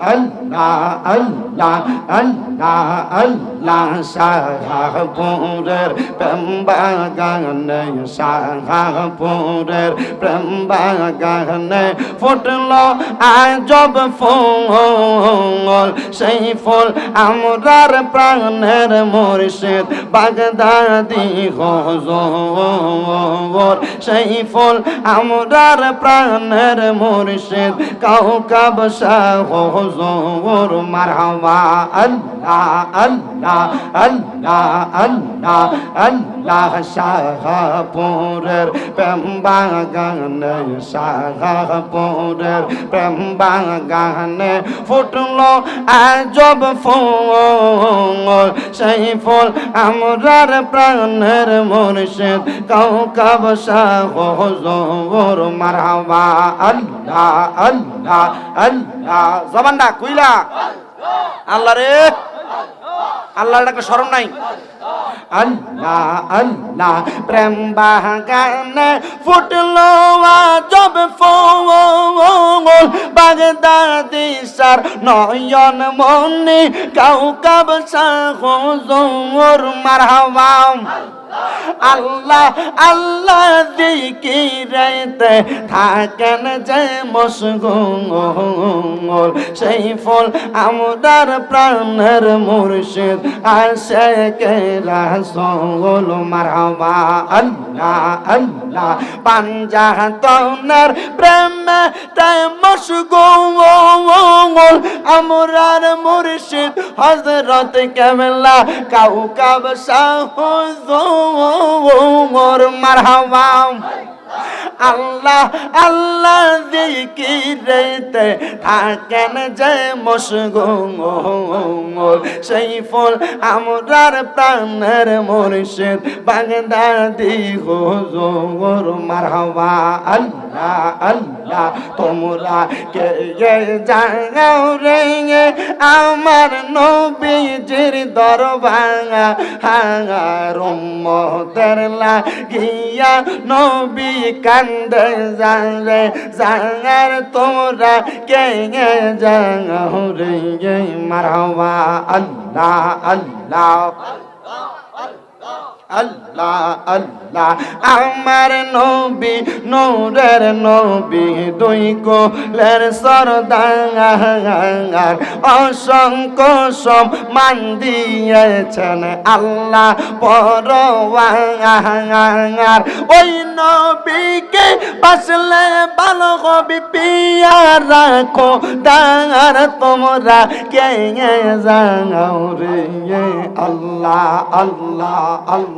Allah, Allah, Allah, Allah, শাহপুরের প্রেম বাগানে শাহপুরের প্রেম বাগানে ফুটল আজব ফুল। সেই ফুল আমরার প্রাণের মুর্শিদ বাগদাদি হজর। সেই ফুল আমরার প্রাণের মুর্শিদ কাউকাব শাহ হজর মারহাবা, আল্লাহ আল্লাহ আল্লাহ আল্লাহ আল্লাহ, শাহপুরের প্রেম বাগানে শাহপুরের প্রেম বাগানে ফুটলো আজব ফুল। সেই ফুল আমরার প্রাণের মুর্শিদ, কাউকাব শাহ হজর মারহাবা, আল্লাহ আল্লাহ আল্লাহ জবানটা কুইলা। আল্লাহ রে। আল্লাহর একটা স্মরণ নাই। আল্লাহ আল্লাহ, প্রেম বাগানে ফুটলো আজব ফুল। বাগদাদি সার নয়ন মনে কাউকাব শাহ জোর মারহাবা। আল্লাহ আল্লাহ দিকিরাইতে থাকেন যে মশগুল সেই ফল আমদার প্রাণের মুর্শিদ আসে কে রাসূল? মারহাবা, আল্লাহ আল্লাহ। পাঞ্জাতনের প্রেমে তাই মশগুল আমরার মুর্শিদ হযরত কেবলা, কাউকাব শাহুজুর মারহাবা আল্লাহ আল্লাহ দিকিরেতে থাকেন যে মশগুল সেই ফল আমরার প্রাণের মুর্শিদ, বাগদাদি হুজুর, মারহাবা, আল্লাহ আল্লাহ, তোমরা কে যাও রে আমার নবীজির দরবাঙা হাঙার উম্মতের লাগিয়া নবী কান্দে যারে যাঙার তোমরা কে যাও রে মারহাবা। আল্লাহ আল্লাহ। আল্লাহ আল্লাহ, আমার নবী, নূরের নবী, দুই কোলের সরদাঙ্গার অসংখ্য সম্মান দিয়েছেন আল্লাহ পরওয়াঙ্গার ওই নবীকে বাসলে ভালো হবে পিয়া রাখো, দাঁড় তোমরা কে রে আল্লাহ আল্লাহ আল্লাহ।